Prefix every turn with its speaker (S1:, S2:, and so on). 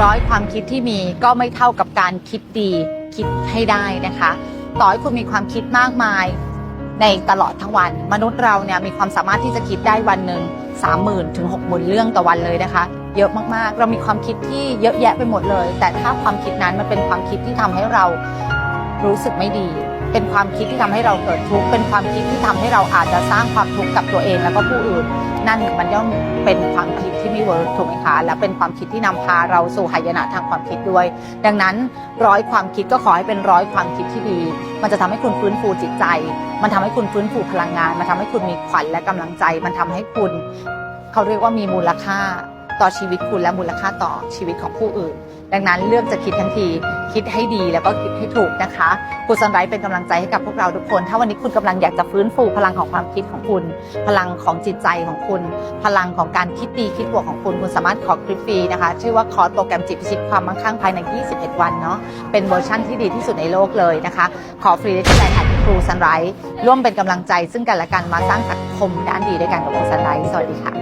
S1: ร้อยความคิดที่มีก็ไม่เท่ากับการคิดดีคิดให้ได้นะคะ ต่อให้คุณมีความคิดมากมายในตลอดทั้งวัน มนุษย์เราเนี่ยมีความสามารถที่จะคิดได้วันหนึ่งสามหมื่นถึงหกหมื่นเรื่องต่อวันเลยนะคะ เยอะมากๆ เรามีความคิดที่เยอะแยะไปหมดเลย แต่ถ้าความคิดนั้นมันเป็นความคิดที่ทำให้เรารู้สึกไม่ดี เป็นความคิดที่ทำให้เราเกิดทุกข์เป็นความคิดที่ทำให้เราอาจจะสร้างความทุกข์กับตัวเองแล้วก็ผู้อื่น นั่นมันย่อมเป็นความคิดที่ไม่เวิร์กถูกไหมคะและเป็นความคิดที่นำพาเราสู่หายนะทางความคิดด้วย ดังนั้นร้อยความคิดก็ขอให้เป็นร้อยความคิดที่ดี มันจะทำให้คุณฟื้นฟูจิตใจ มันทำให้คุณฟื้นฟูพลังงาน มันทำให้คุณมีขวัญและกำลังใจ มันทำให้คุณ เขาเรียกว่ามีมูลค่า ต่อชีวิตคุณและมูลค่าต่อชีวิตของผู้อื่น ดังนั้นเลือกจะคิดทันที คิดให้ดีแล้วก็คิดให้ถูกนะคะคุณซันไรเป็นกำลังใจให้กับพวกเราทุกคน ถ้าวันนี้คุณกำลังอยากจะฟื้นฟูพลังของความคิดของคุณ พลังของจิตใจของคุณ พลังของการคิดดีคิดบวกของคุณคุณสามารถขอคลิปฟรีนะคะ ชื่อว่าคอร์สโปรแกรมจิตพิชิตความมั่งคั่งภายใน 21 วันเนาะเป็นเวอร์ชั่นที่ดีที่สุดในโลกเลยนะคะขอฟรีได้ที่ไลน์แอดครูซันไรร่วมเป็นกำลังใจซึ่งกันและกันมาสร้างสังคมด้านดีด้วยกันกับครูซันไรสวัสดีค่ะ